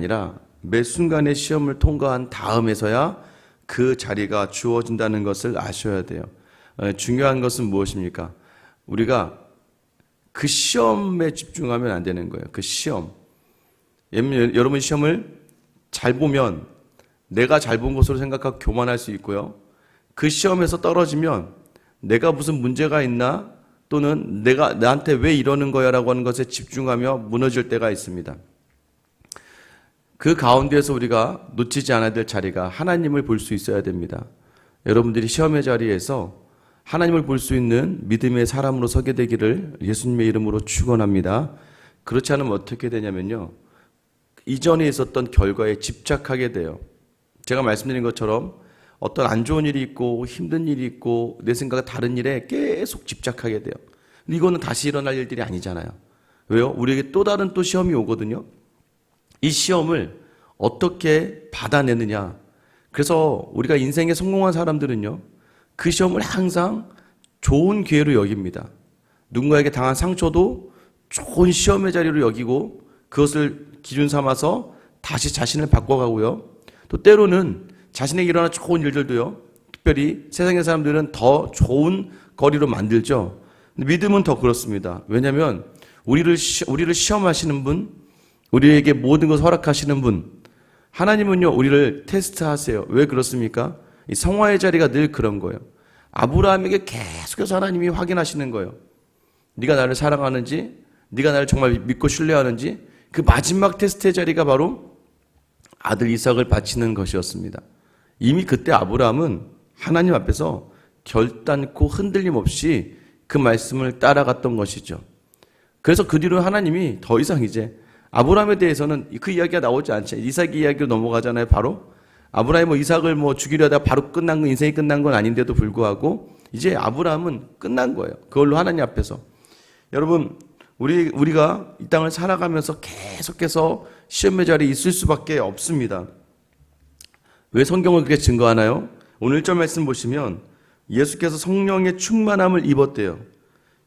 아니라 매 순간의 시험을 통과한 다음에서야 그 자리가 주어진다는 것을 아셔야 돼요. 어, 중요한 것은 무엇입니까? 우리가 그 시험에 집중하면 안 되는 거예요. 그 시험. 여러분 시험을 잘 보면 내가 잘 본 것으로 생각하고 교만할 수 있고요. 그 시험에서 떨어지면 내가 무슨 문제가 있나 또는 내가 나한테 왜 이러는 거야라고 하는 것에 집중하며 무너질 때가 있습니다. 그 가운데에서 우리가 놓치지 않아야 될 자리가 하나님을 볼 수 있어야 됩니다. 여러분들이 시험의 자리에서 하나님을 볼 수 있는 믿음의 사람으로 서게 되기를 예수님의 이름으로 축원합니다. 그렇지 않으면 어떻게 되냐면요. 이전에 있었던 결과에 집착하게 돼요. 제가 말씀드린 것처럼 어떤 안 좋은 일이 있고 힘든 일이 있고 내 생각과 다른 일에 계속 집착하게 돼요. 이거는 다시 일어날 일들이 아니잖아요. 왜요? 우리에게 또 다른 또 시험이 오거든요. 이 시험을 어떻게 받아내느냐. 그래서 우리가 인생에 성공한 사람들은요, 그 시험을 항상 좋은 기회로 여깁니다. 누군가에게 당한 상처도 좋은 시험의 자리로 여기고 그것을 기준 삼아서 다시 자신을 바꿔가고요. 또 때로는 자신에게 일어난 좋은 일들도요, 특별히 세상의 사람들은 더 좋은 거리로 만들죠. 믿음은 더 그렇습니다. 왜냐하면 우리를 시, 우리를 시험하시는 분, 우리에게 모든 것을 허락하시는 분, 하나님은요, 우리를 테스트하세요. 왜 그렇습니까? 이 성화의 자리가 늘 그런 거예요. 아브라함에게 계속해서 하나님이 확인하시는 거예요. 네가 나를 사랑하는지, 네가 나를 정말 믿고 신뢰하는지, 그 마지막 테스트의 자리가 바로 아들 이삭을 바치는 것이었습니다. 이미 그때 아브라함은 하나님 앞에서 결단코 흔들림 없이 그 말씀을 따라갔던 것이죠. 그래서 그 뒤로 하나님이 더 이상 이제 아브라함에 대해서는 그 이야기가 나오지 않죠. 이삭 이야기로 넘어가잖아요. 바로 아브라함이 뭐 이삭을 뭐 죽이려 하다가 바로 끝난 건 인생이 끝난 건 아닌데도 불구하고 이제 아브라함은 끝난 거예요. 그걸로 하나님 앞에서 여러분 우리 우리가 이 땅을 살아가면서 계속해서 시험의 자리에 있을 수밖에 없습니다. 왜 성경을 그렇게 증거하나요? 오늘 절 말씀 보시면 예수께서 성령의 충만함을 입었대요.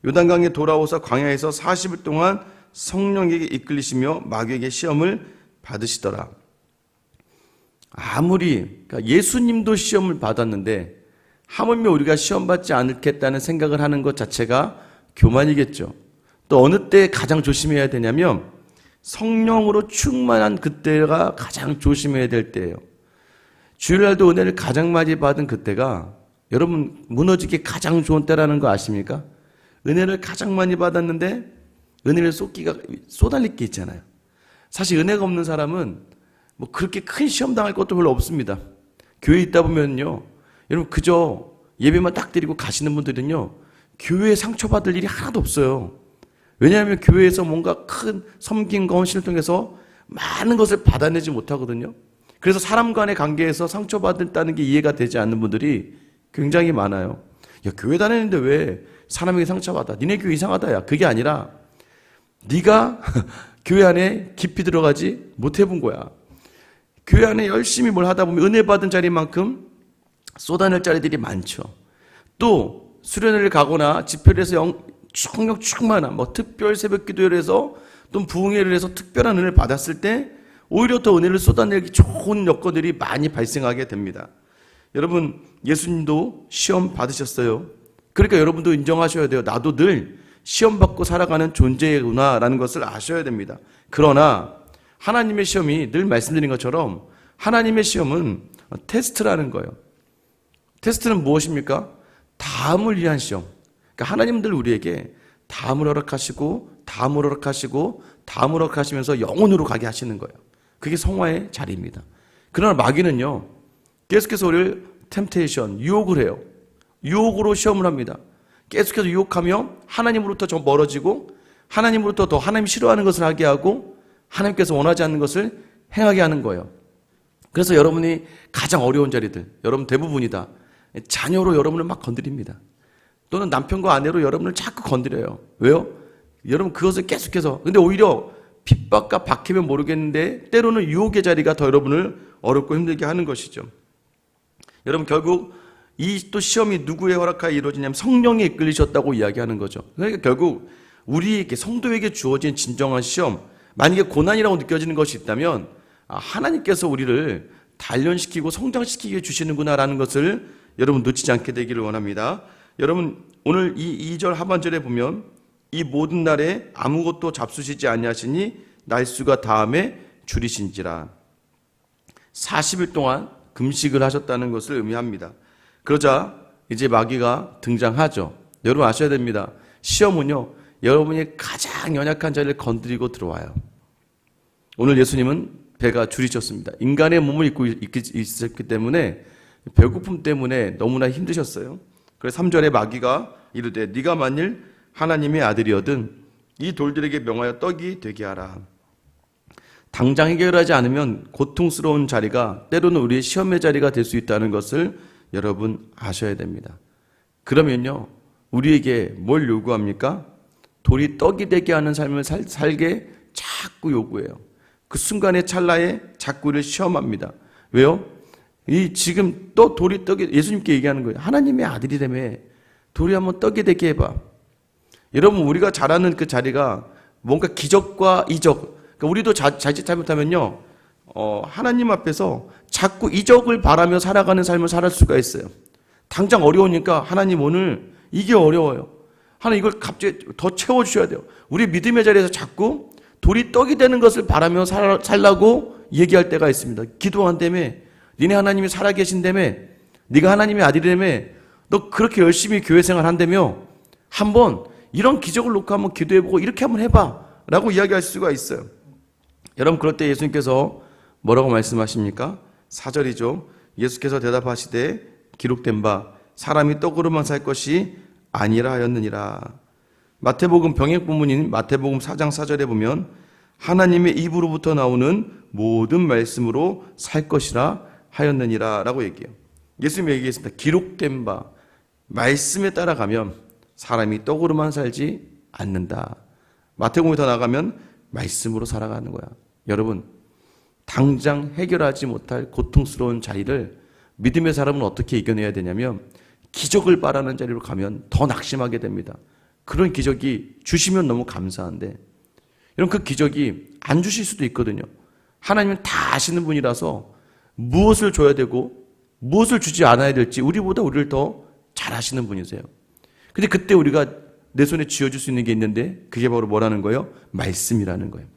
요단강에 돌아오사 광야에서 40일 동안 성령에게 이끌리시며 마귀에게 시험을 받으시더라. 아무리 그러니까 예수님도 시험을 받았는데 하물며 우리가 시험 받지 않겠다는 생각을 하는 것 자체가 교만이겠죠. 또 어느 때 가장 조심해야 되냐면 성령으로 충만한 그때가 가장 조심해야 될 때예요. 주일날도 은혜를 가장 많이 받은 그때가 여러분 무너지기 가장 좋은 때라는 거 아십니까? 은혜를 가장 많이 받았는데 은혜를 쏟기가 쏟아릴 게 있잖아요. 사실 은혜가 없는 사람은 뭐 그렇게 큰 시험 당할 것도 별로 없습니다. 교회에 있다 보면요. 여러분 그저 예배만 딱 드리고 가시는 분들은요. 교회에 상처받을 일이 하나도 없어요. 왜냐하면 교회에서 뭔가 큰 섬김과 헌신을 통해서 많은 것을 받아내지 못하거든요. 그래서 사람 간의 관계에서 상처받았다는 게 이해가 되지 않는 분들이 굉장히 많아요. 야, 교회 다니는데 왜 사람에게 상처받아? 니네 교회 이상하다. 야, 그게 아니라 네가 교회 안에 깊이 들어가지 못 해 본 거야. 교회 안에 열심히 뭘 하다 보면 은혜 받은 자리만큼 쏟아낼 자리들이 많죠. 또 수련회를 가거나 집회를 해서 영, 성령 충만한 뭐 특별 새벽 기도회를 해서 또 부흥회를 해서 특별한 은혜를 받았을 때 오히려 더 은혜를 쏟아내기 좋은 여건들이 많이 발생하게 됩니다. 여러분 예수님도 시험 받으셨어요. 그러니까 여러분도 인정하셔야 돼요. 나도 늘 시험 받고 살아가는 존재구나라는 것을 아셔야 됩니다. 그러나 하나님의 시험이 늘 말씀드린 것처럼 하나님의 시험은 테스트라는 거예요. 테스트는 무엇입니까? 다음을 위한 시험. 그러니까 하나님들 우리에게 다음을 허락하시고 다음을 허락하시고 다음을 허락하시면서 영혼으로 가게 하시는 거예요. 그게 성화의 자리입니다. 그러나 마귀는요. 계속해서 우리를 템테이션, 유혹을 해요. 유혹으로 시험을 합니다. 계속해서 유혹하며 하나님으로부터 좀 멀어지고 하나님으로부터 더 하나님 싫어하는 것을 하게 하고 하나님께서 원하지 않는 것을 행하게 하는 거예요. 그래서 여러분이 가장 어려운 자리들, 여러분 대부분이다. 자녀로 여러분을 막 건드립니다. 또는 남편과 아내로 여러분을 자꾸 건드려요. 왜요? 여러분 그것을 계속해서 근데 오히려 핍박과 박해면 모르겠는데 때로는 유혹의 자리가 더 여러분을 어렵고 힘들게 하는 것이죠. 여러분 결국 이 또 시험이 누구의 허락하에 이루어지냐면 성령이 이끌리셨다고 이야기하는 거죠. 그러니까 결국 우리에게 성도에게 주어진 진정한 시험, 만약에 고난이라고 느껴지는 것이 있다면 아, 하나님께서 우리를 단련시키고 성장시키게 주시는구나라는 것을 여러분 놓치지 않게 되기를 원합니다. 여러분 오늘 이 2절 하반절에 보면 이 모든 날에 아무것도 잡수시지 아니하시니 날수가 다음에 줄이신지라 40일 동안 금식을 하셨다는 것을 의미합니다. 그러자 이제 마귀가 등장하죠. 여러분 아셔야 됩니다. 시험은요, 여러분이 가장 연약한 자리를 건드리고 들어와요. 오늘 예수님은 배가 줄이셨습니다. 인간의 몸을 입고 있- 있었기 때문에 배고픔 때문에 너무나 힘드셨어요. 그래서 3절에 마귀가 이르되 네가 만일 하나님의 아들이거든 이 돌들에게 명하여 떡이 되게 하라. 당장 해결하지 않으면 고통스러운 자리가 때로는 우리의 시험의 자리가 될 수 있다는 것을 여러분 아셔야 됩니다. 그러면요, 우리에게 뭘 요구합니까? 돌이 떡이 되게 하는 삶을 살, 살게 자꾸 요구해요. 그 순간의 찰나에 자꾸 우리를 시험합니다. 왜요? 이 지금 또 돌이 떡이 예수님께 얘기하는 거예요. 하나님의 아들이라며 돌이 한번 떡이 되게 해봐. 여러분 우리가 잘하는 그 자리가 뭔가 기적과 이적. 그러니까 우리도 자, 자칫 잘못하면요, 어, 하나님 앞에서 자꾸 이적을 바라며 살아가는 삶을 살 수가 있어요. 당장 어려우니까 하나님 오늘 이게 어려워요. 하나님 이걸 갑자기 더 채워주셔야 돼요. 우리 믿음의 자리에서 자꾸 돌이 떡이 되는 것을 바라며 살, 살라고 얘기할 때가 있습니다. 기도한다며 니네 하나님이 살아계신다며 네가 하나님의 아들이라며 너 그렇게 열심히 교회 생활 한다며 한번 이런 기적을 놓고 한번 기도해보고 이렇게 한번 해봐 라고 이야기할 수가 있어요. 여러분 그럴 때 예수님께서 뭐라고 말씀하십니까? 4절이죠. 예수께서 대답하시되 기록된 바 사람이 떡으로만 살 것이 아니라 하였느니라. 마태복음 병행 부문인 마태복음 4장 4절에 보면 하나님의 입으로부터 나오는 모든 말씀으로 살 것이라 하였느니라 라고 얘기해요. 예수님이 얘기했습니다. 기록된 바 말씀에 따라가면 사람이 떡으로만 살지 않는다. 마태복음에 더 나가면 말씀으로 살아가는 거야. 여러분 당장 해결하지 못할 고통스러운 자리를 믿음의 사람은 어떻게 이겨내야 되냐면 기적을 바라는 자리로 가면 더 낙심하게 됩니다. 그런 기적이 주시면 너무 감사한데 여러분 그 기적이 안 주실 수도 있거든요. 하나님은 다 아시는 분이라서 무엇을 줘야 되고 무엇을 주지 않아야 될지 우리보다 우리를 더 잘 아시는 분이세요. 근데 그때 우리가 내 손에 쥐어줄 수 있는 게 있는데 그게 바로 뭐라는 거예요? 말씀이라는 거예요.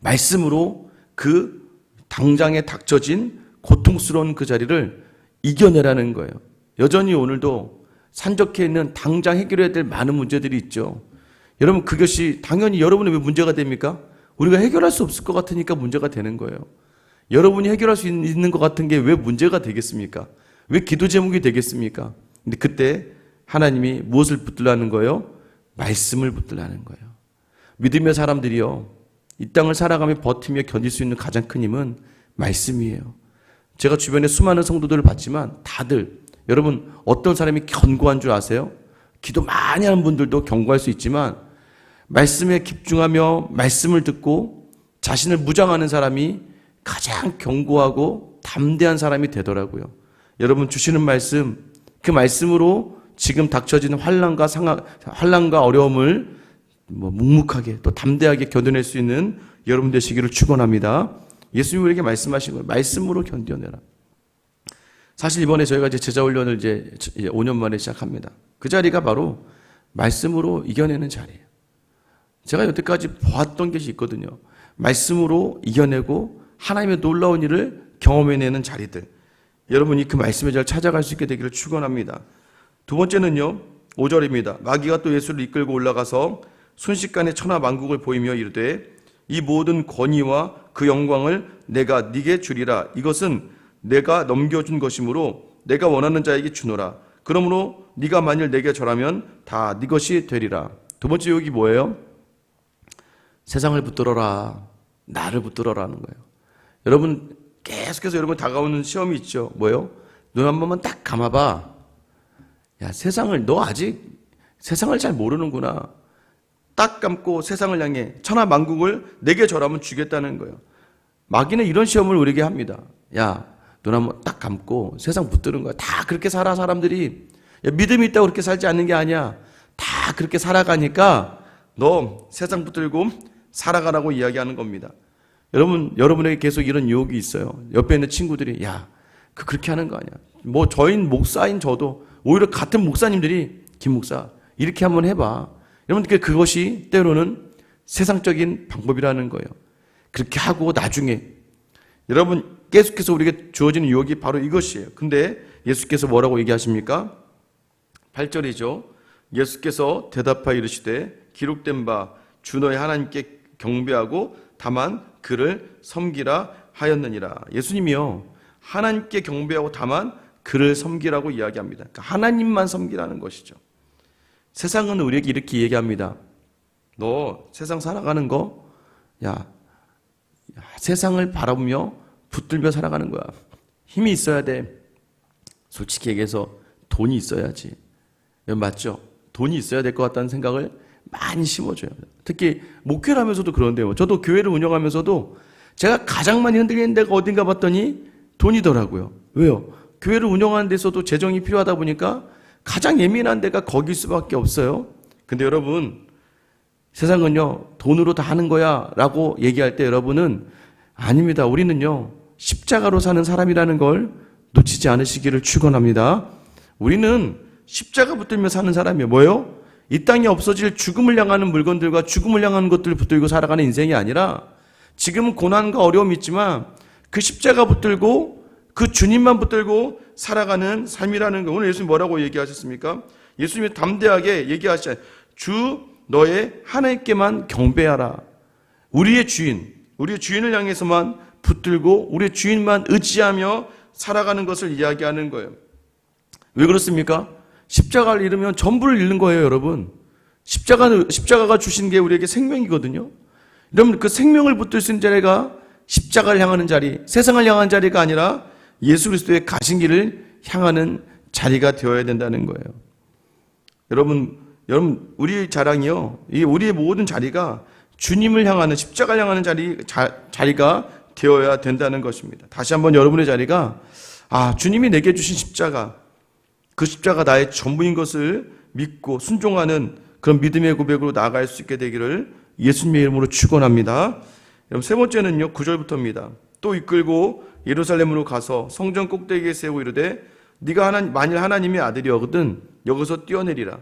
말씀으로 그 당장에 닥쳐진 고통스러운 그 자리를 이겨내라는 거예요. 여전히 오늘도 산적해 있는 당장 해결해야 될 많은 문제들이 있죠. 여러분 그것이 당연히 여러분의 왜 문제가 됩니까? 우리가 해결할 수 없을 것 같으니까 문제가 되는 거예요. 여러분이 해결할 수 있는 것 같은 게 왜 문제가 되겠습니까? 왜 기도 제목이 되겠습니까? 근데 그때 하나님이 무엇을 붙들라는 거예요? 말씀을 붙들라는 거예요. 믿음의 사람들이요. 이 땅을 살아가며 버티며 견딜 수 있는 가장 큰 힘은 말씀이에요. 제가 주변에 수많은 성도들을 봤지만 다들 여러분 어떤 사람이 견고한 줄 아세요? 기도 많이 하는 분들도 견고할 수 있지만 말씀에 집중하며 말씀을 듣고 자신을 무장하는 사람이 가장 견고하고 담대한 사람이 되더라고요. 여러분 주시는 말씀 그 말씀으로 지금 닥쳐지는 환란과 상하, 환란과 어려움을 뭐 묵묵하게 또 담대하게 견뎌낼 수 있는 여러분 되시기를 축원합니다. 예수님이 우리에게 말씀하신 거예요. 말씀으로 견뎌내라. 사실 이번에 저희가 이제 제자 훈련을 이제 5년 만에 시작합니다. 그 자리가 바로 말씀으로 이겨내는 자리예요. 제가 여태까지 보았던 것이 있거든요. 말씀으로 이겨내고 하나님의 놀라운 일을 경험해내는 자리들. 여러분이 그 말씀의 잘 찾아갈 수 있게 되기를 축원합니다. 두 번째는요. 5절입니다. 마귀가 또 예수를 이끌고 올라가서 순식간에 천하 만국을 보이며 이르되 이 모든 권위와 그 영광을 내가 네게 주리라. 이것은 내가 넘겨준 것이므로 내가 원하는 자에게 주노라. 그러므로 네가 만일 내게 절하면 다 네 것이 되리라. 두 번째 욕이 뭐예요? 세상을 붙들어라. 나를 붙들어라는 거예요. 여러분 계속해서 여러분 다가오는 시험이 있죠. 뭐요? 눈 한 번만 딱 감아봐. 야 세상을 너 아직 세상을 잘 모르는구나. 딱 감고 세상을 향해 천하 만국을 내게 절하면 주겠다는 거예요. 마귀는 이런 시험을 우리에게 합니다. 야, 눈 한번 딱 감고 세상 붙드는 거야. 다 그렇게 살아 사람들이. 야, 믿음이 있다고 그렇게 살지 않는 게 아니야. 다 그렇게 살아가니까 너 세상 붙들고 살아가라고 이야기하는 겁니다. 여러분, 여러분에게 계속 이런 유혹이 있어요. 옆에 있는 친구들이, 야, 그, 그렇게 하는 거 아니야. 뭐, 저인 목사인 저도, 오히려 같은 목사님들이, 김 목사, 이렇게 한번 해봐. 여러분께 그것이 때로는 세상적인 방법이라는 거예요. 그렇게 하고 나중에, 여러분, 계속해서 우리에게 주어지는 유혹이 바로 이것이에요. 근데 예수께서 뭐라고 얘기하십니까? 8절이죠. 예수께서 대답하여 이르시되 기록된 바 주 너의 하나님께 경배하고 다만 그를 섬기라 하였느니라. 예수님이요. 하나님께 경배하고 다만 그를 섬기라고 이야기합니다. 그러니까 하나님만 섬기라는 것이죠. 세상은 우리에게 이렇게 얘기합니다. 너 세상 살아가는 거, 야, 야, 세상을 바라보며 붙들며 살아가는 거야. 힘이 있어야 돼. 솔직히 얘기해서 돈이 있어야지. 여러분 맞죠? 돈이 있어야 될 것 같다는 생각을 많이 심어줘요. 특히 목회를 하면서도 그런데요. 저도 교회를 운영하면서도 제가 가장 많이 흔들리는 데가 어딘가 봤더니 돈이더라고요. 왜요? 교회를 운영하는 데서도 재정이 필요하다 보니까 가장 예민한 데가 거길 수밖에 없어요. 근데 여러분, 세상은요, 돈으로 다 하는 거야 라고 얘기할 때 여러분은 아닙니다. 우리는요, 십자가로 사는 사람이라는 걸 놓치지 않으시기를 축원합니다. 우리는 십자가 붙들며 사는 사람이에요. 뭐요? 이 땅에 없어질 죽음을 향하는 물건들과 죽음을 향하는 것들을 붙들고 살아가는 인생이 아니라 지금은 고난과 어려움이 있지만 그 십자가 붙들고 그 주님만 붙들고 살아가는 삶이라는 거. 오늘 예수님 뭐라고 얘기하셨습니까? 예수님이 담대하게 얘기하시잖아요. 주 너의 하나님께만 경배하라. 우리의 주인, 우리의 주인을 향해서만 붙들고 우리의 주인만 의지하며 살아가는 것을 이야기하는 거예요. 왜 그렇습니까? 십자가를 잃으면 전부를 잃는 거예요, 여러분. 십자가, 십자가가 주신 게 우리에게 생명이거든요. 여러분, 그 생명을 붙들 수 있는 자리가 십자가를 향하는 자리, 세상을 향하는 자리가 아니라 예수 그리스도의 가신 길을 향하는 자리가 되어야 된다는 거예요. 여러분, 여러분, 우리 자랑이요. 이 우리의 모든 자리가 주님을 향하는 십자가를 향하는 자리, 자, 자리가 되어야 된다는 것입니다. 다시 한번 여러분의 자리가 아, 주님이 내게 주신 십자가, 그 십자가 나의 전부인 것을 믿고 순종하는 그런 믿음의 고백으로 나아갈 수 있게 되기를 예수님의 이름으로 축원합니다. 여러분 세 번째는요. 9절부터입니다. 또 이끌고 예루살렘으로 가서 성전 꼭대기에 세우고 이르되 네가 하나 만일 하나님의 아들이거든 여기서 뛰어내리라.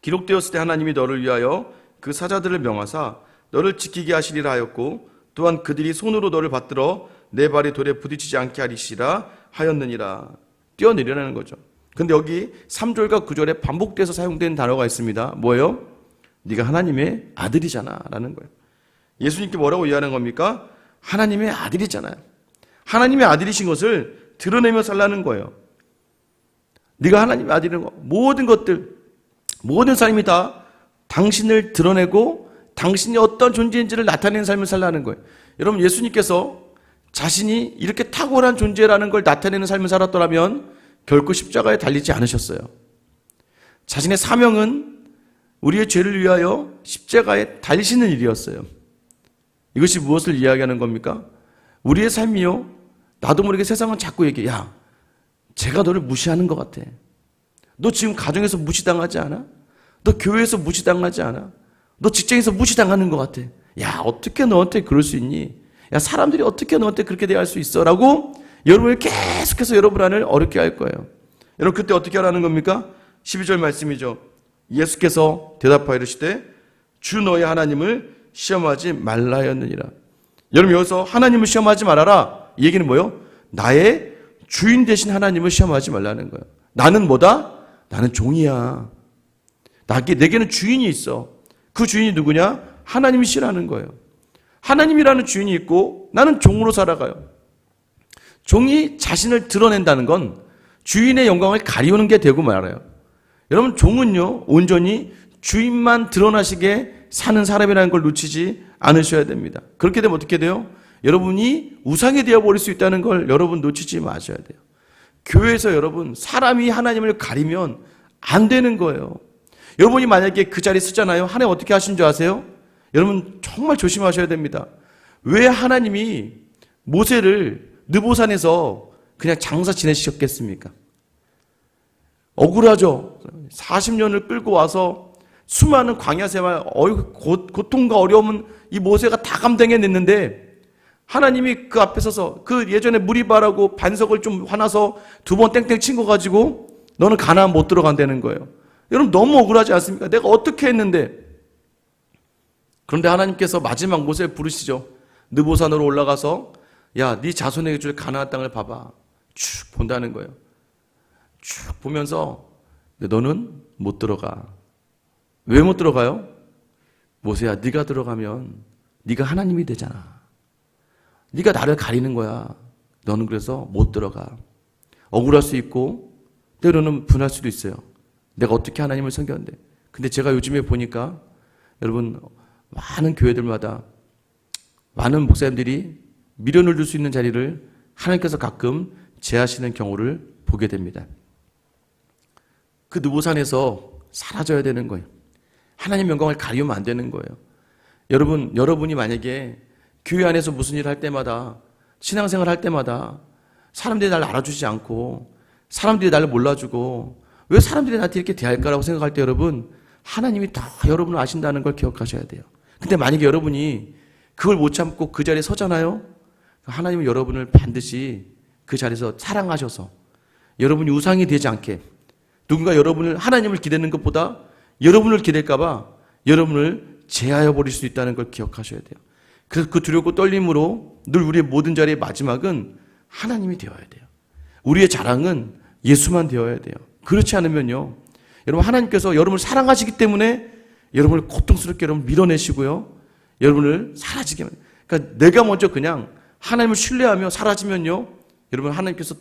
기록되었을 때 하나님이 너를 위하여 그 사자들을 명하사 너를 지키게 하시리라 하였고 또한 그들이 손으로 너를 받들어 내 발이 돌에 부딪히지 않게 하리시라 하였느니라. 뛰어내리라는 거죠. 근데 여기 3절과 9절에 반복돼서 사용된 단어가 있습니다. 뭐예요? 네가 하나님의 아들이잖아 라는 거예요. 예수님께 뭐라고 이해하는 겁니까? 하나님의 아들이잖아요. 하나님의 아들이신 것을 드러내며 살라는 거예요. 네가 하나님의 아들인 거 모든 것들 모든 삶이 다 당신을 드러내고 당신이 어떤 존재인지를 나타내는 삶을 살라는 거예요. 여러분 예수님께서 자신이 이렇게 탁월한 존재라는 걸 나타내는 삶을 살았더라면 결코 십자가에 달리지 않으셨어요. 자신의 사명은 우리의 죄를 위하여 십자가에 달리시는 일이었어요. 이것이 무엇을 이야기하는 겁니까? 우리의 삶이요. 나도 모르게 세상은 자꾸 얘기해. 야, 제가 너를 무시하는 것 같아. 너 지금 가정에서 무시당하지 않아? 너 교회에서 무시당하지 않아? 너 직장에서 무시당하는 것 같아. 야, 어떻게 너한테 그럴 수 있니? 야, 사람들이 어떻게 너한테 그렇게 대할 수 있어? 라고 여러분을 계속해서 여러분 안을 어렵게 할 거예요. 여러분, 그때 어떻게 하라는 겁니까? 12절 말씀이죠. 예수께서 대답하여 이르시되 주 너의 하나님을 시험하지 말라였느니라. 여러분 여기서 하나님을 시험하지 말아라. 이 얘기는 뭐요? 나의 주인 대신 하나님을 시험하지 말라는 거예요. 나는 뭐다? 나는 종이야. 나게 내게는 주인이 있어. 그 주인이 누구냐? 하나님이시라는 거예요. 하나님이라는 주인이 있고 나는 종으로 살아가요. 종이 자신을 드러낸다는 건 주인의 영광을 가리우는 게 되고 말아요. 여러분 종은요 온전히 주인만 드러나시게 사는 사람이라는 걸 놓치지 않으셔야 됩니다. 그렇게 되면 어떻게 돼요? 여러분이 우상이 되어 버릴 수 있다는 걸 여러분 놓치지 마셔야 돼요. 교회에서 여러분 사람이 하나님을 가리면 안 되는 거예요. 여러분이 만약에 그 자리 쓰잖아요. 하나님 어떻게 하신 줄 아세요? 여러분 정말 조심하셔야 됩니다. 왜 하나님이 모세를 느보산에서 그냥 장사 지내시켰겠습니까? 억울하죠. 40년을 끌고 와서 수많은 광야 생활, 고통과 어려움은 이 모세가 다 감당해냈는데 하나님이 그 앞에 서서 그 예전에 무리바라고 반석을 좀 화나서 두 번 땡땡 친 거 가지고 너는 가나안 못 들어간다는 거예요. 여러분 너무 억울하지 않습니까? 내가 어떻게 했는데 그런데 하나님께서 마지막 모세를 부르시죠. 느보산으로 올라가서 야, 네 자손에게 줄 가나안 땅을 봐봐. 쭉 본다는 거예요. 쭉 보면서 너는 못 들어가. 왜 못 들어가요? 모세야, 네가 들어가면 네가 하나님이 되잖아. 네가 나를 가리는 거야. 너는 그래서 못 들어가. 억울할 수 있고 때로는 분할 수도 있어요. 내가 어떻게 하나님을 섬겼는데. 근데 제가 요즘에 보니까 여러분 많은 교회들마다 많은 목사님들이 미련을 둘수 있는 자리를 하나님께서 가끔 제하시는 경우를 보게 됩니다. 그 느보산에서 사라져야 되는 거예요. 하나님 영광을 가리우면 안 되는 거예요. 여러분, 여러분이 만약에 교회 안에서 무슨 일을 할 때마다 신앙생활 할 때마다 사람들이 날 알아주지 않고 사람들이 나를 몰라주고 왜 사람들이 나한테 이렇게 대할까라고 생각할 때 여러분 하나님이 다 여러분을 아신다는 걸 기억하셔야 돼요. 근데 만약에 여러분이 그걸 못 참고 그 자리에 서잖아요. 하나님은 여러분을 반드시 그 자리에서 사랑하셔서 여러분이 우상이 되지 않게 누군가 여러분을 하나님을 기대는 것보다 여러분을 기댈까봐 여러분을 제하여 버릴 수 있다는 걸 기억하셔야 돼요. 그래서 그 두렵고 떨림으로 늘 우리의 모든 자리의 마지막은 하나님이 되어야 돼요. 우리의 자랑은 예수만 되어야 돼요. 그렇지 않으면요. 여러분 하나님께서 여러분을 사랑하시기 때문에 여러분을 고통스럽게 여러분 밀어내시고요. 여러분을 사라지게 그러니까 내가 먼저 그냥 하나님을 신뢰하며 사라지면요. 여러분 하나님께서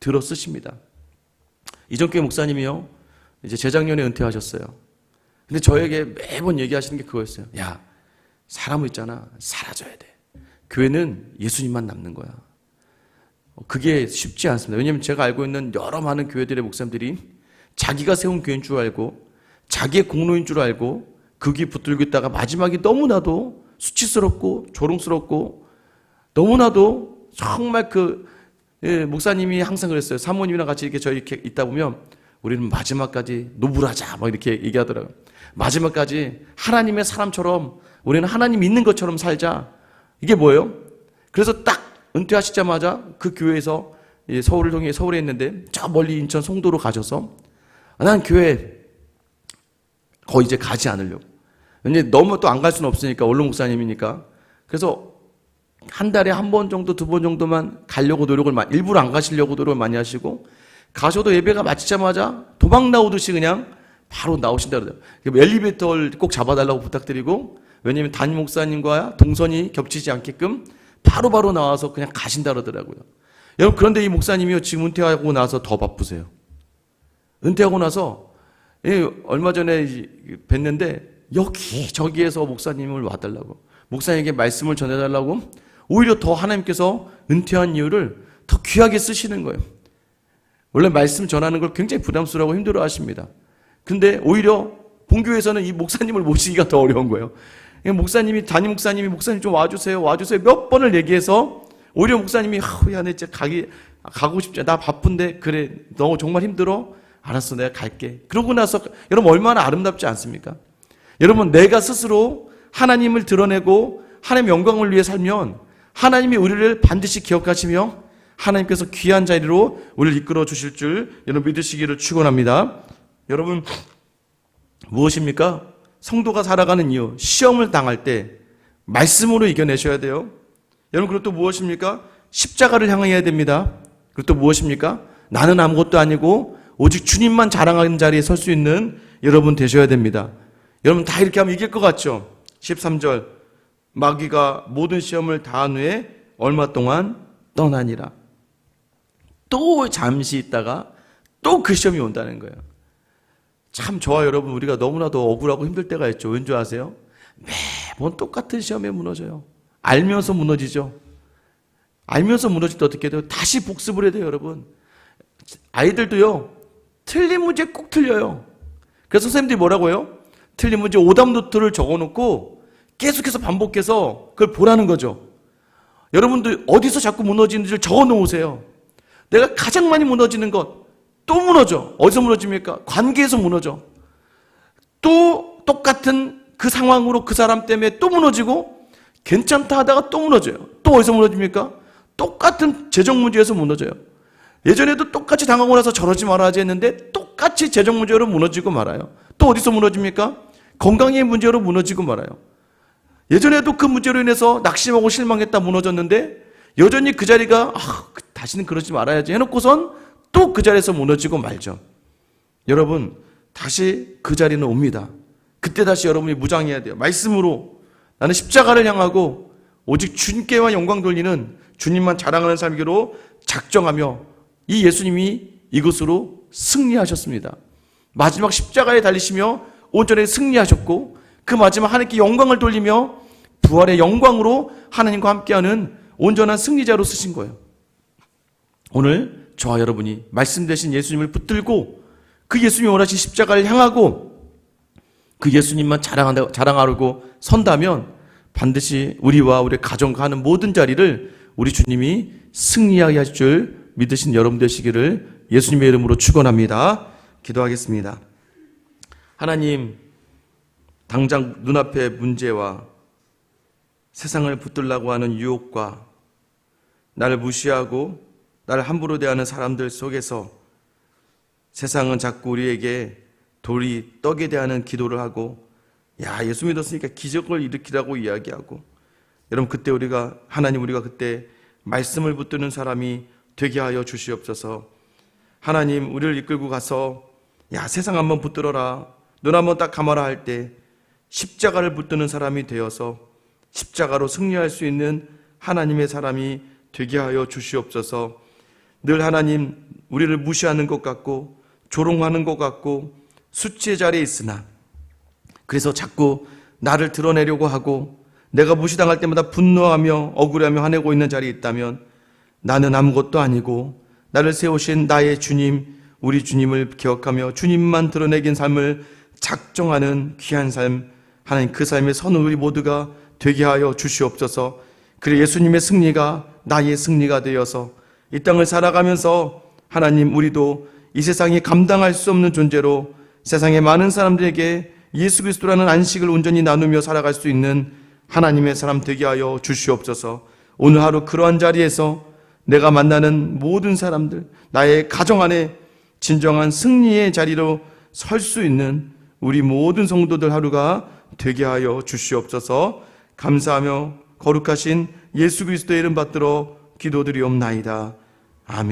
들어 쓰십니다. 이정교회 목사님이요. 이제 재작년에 은퇴하셨어요. 근데 저에게 매번 얘기하시는 게 그거였어요. 야, 사람은 있잖아. 사라져야 돼. 교회는 예수님만 남는 거야. 그게 쉽지 않습니다. 왜냐하면 제가 알고 있는 여러 많은 교회들의 목사님들이 자기가 세운 교회인 줄 알고 자기의 공로인 줄 알고 그게 붙들고 있다가 마지막에 너무나도 수치스럽고 조롱스럽고 너무나도 정말 그 예, 목사님이 항상 그랬어요. 사모님이랑 같이 이렇게 저희 이렇게 있다 보면 우리는 마지막까지 노불하자 막 이렇게 얘기하더라고요. 마지막까지 하나님의 사람처럼 우리는 하나님 있는 것처럼 살자. 이게 뭐예요? 그래서 딱 은퇴하시자마자 그 교회에서 서울을 통해 서울에 있는데 저 멀리 인천 송도로 가셔서 난 교회 거의 이제 가지 않으려고. 왜냐 너무 또 안 갈 수는 없으니까 원로 목사님이니까. 그래서 한 달에 한 번 정도 두 번 정도만 가려고 노력을 많이 일부러 안 가시려고 노력을 많이 하시고 가셔도 예배가 마치자마자 도망 나오듯이 그냥 바로 나오신다 그러죠. 엘리베이터를 꼭 잡아달라고 부탁드리고 왜냐하면 담임 목사님과 동선이 겹치지 않게끔 바로바로 바로 나와서 그냥 가신다 그러더라고요. 여러분 그런데 이 목사님이요 지금 은퇴하고 나서 더 바쁘세요. 은퇴하고 나서 예, 얼마 전에 뵀는데 여기 저기에서 목사님을 와달라고 목사님에게 말씀을 전해달라고 오히려 더 하나님께서 은퇴한 이유를 더 귀하게 쓰시는 거예요. 원래 말씀 전하는 걸 굉장히 부담스러워하고 힘들어 하십니다. 근데 오히려 본교에서는 이 목사님을 모시기가 더 어려운 거예요. 목사님이, 담임 목사님이 목사님 좀 와주세요, 와주세요 몇 번을 얘기해서 오히려 목사님이, 아, 야, 내 진짜 가기, 가고 싶지 나 바쁜데, 그래, 너 정말 힘들어? 알았어, 내가 갈게. 그러고 나서, 여러분 얼마나 아름답지 않습니까? 여러분, 내가 스스로 하나님을 드러내고 하나님의 영광을 위해 살면 하나님이 우리를 반드시 기억하시며 하나님께서 귀한 자리로 우리를 이끌어 주실 줄 여러분 믿으시기를 축원합니다. 여러분 무엇입니까? 성도가 살아가는 이유 시험을 당할 때 말씀으로 이겨내셔야 돼요. 여러분 그리고 또 무엇입니까? 십자가를 향해야 됩니다. 그리고 또 무엇입니까? 나는 아무것도 아니고 오직 주님만 자랑하는 자리에 설 수 있는 여러분 되셔야 됩니다. 여러분 다 이렇게 하면 이길 것 같죠? 13절 마귀가 모든 시험을 다한 후에 얼마 동안 떠나니라. 또 잠시 있다가 또 그 시험이 온다는 거예요. 참 저와 여러분 우리가 너무나도 억울하고 힘들 때가 있죠. 왠지 아세요? 매번 똑같은 시험에 무너져요. 알면서 무너지죠. 알면서 무너질 때 어떻게 돼요? 다시 복습을 해야 돼요, 여러분. 아이들도요, 틀린 문제 꼭 틀려요. 그래서 선생님들이 뭐라고 해요? 틀린 문제 오답 노트를 적어 놓고 계속해서 반복해서 그걸 보라는 거죠. 여러분들 어디서 자꾸 무너지는지를 적어 놓으세요. 내가 가장 많이 무너지는 것, 또 무너져. 어디서 무너집니까? 관계에서 무너져. 또 똑같은 그 상황으로 그 사람 때문에 또 무너지고 괜찮다 하다가 또 무너져요. 또 어디서 무너집니까? 똑같은 재정 문제에서 무너져요. 예전에도 똑같이 당하고 나서 저러지 말아야지 했는데 똑같이 재정 문제로 무너지고 말아요. 또 어디서 무너집니까? 건강의 문제로 무너지고 말아요. 예전에도 그 문제로 인해서 낙심하고 실망했다 무너졌는데 여전히 그 자리가 아, 다시는 그러지 말아야지 해놓고선 또 그 자리에서 무너지고 말죠. 여러분 다시 그 자리는 옵니다. 그때 다시 여러분이 무장해야 돼요. 말씀으로 나는 십자가를 향하고 오직 주님께만 영광 돌리는 주님만 자랑하는 삶기로 작정하며 이 예수님이 이것으로 승리하셨습니다. 마지막 십자가에 달리시며 온전히 승리하셨고 그 마지막 하나님께 영광을 돌리며 부활의 영광으로 하나님과 함께하는 온전한 승리자로 쓰신 거예요. 오늘 저와 여러분이 말씀 대신 예수님을 붙들고 그 예수님이 원하신 십자가를 향하고 그 예수님만 자랑하고 선다면 반드시 우리와 우리 가정과 하는 모든 자리를 우리 주님이 승리하게 하실 줄 믿으신 여러분 되시기를 예수님의 이름으로 축원합니다. 기도하겠습니다. 하나님, 당장 눈앞의 문제와 세상을 붙들라고 하는 유혹과 나를 무시하고 나를 함부로 대하는 사람들 속에서 세상은 자꾸 우리에게 돌이 떡에 대하는 기도를 하고 야 예수 믿었으니까 기적을 일으키라고 이야기하고 여러분 그때 우리가 하나님 우리가 그때 말씀을 붙드는 사람이 되게 하여 주시옵소서. 하나님 우리를 이끌고 가서 야 세상 한번 붙들어라. 눈 한번 딱 감아라 할 때 십자가를 붙드는 사람이 되어서 십자가로 승리할 수 있는 하나님의 사람이 되게 하여 주시옵소서 늘 하나님 우리를 무시하는 것 같고 조롱하는 것 같고 수치의 자리에 있으나 그래서 자꾸 나를 드러내려고 하고 내가 무시당할 때마다 분노하며 억울해하며 화내고 있는 자리에 있다면 나는 아무것도 아니고 나를 세우신 나의 주님 우리 주님을 기억하며 주님만 드러내긴 삶을 작정하는 귀한 삶 하나님 그 삶의 선을 우리 모두가 되게 하여 주시옵소서. 그래 예수님의 승리가 나의 승리가 되어서 이 땅을 살아가면서 하나님 우리도 이 세상이 감당할 수 없는 존재로 세상의 많은 사람들에게 예수 그리스도라는 안식을 온전히 나누며 살아갈 수 있는 하나님의 사람 되게 하여 주시옵소서. 오늘 하루 그러한 자리에서 내가 만나는 모든 사람들, 나의 가정 안에 진정한 승리의 자리로 설 수 있는 우리 모든 성도들 하루가 되게 하여 주시옵소서. 감사하며 거룩하신 예수 그리스도의 이름 받들어 기도드리옵나이다. 아멘.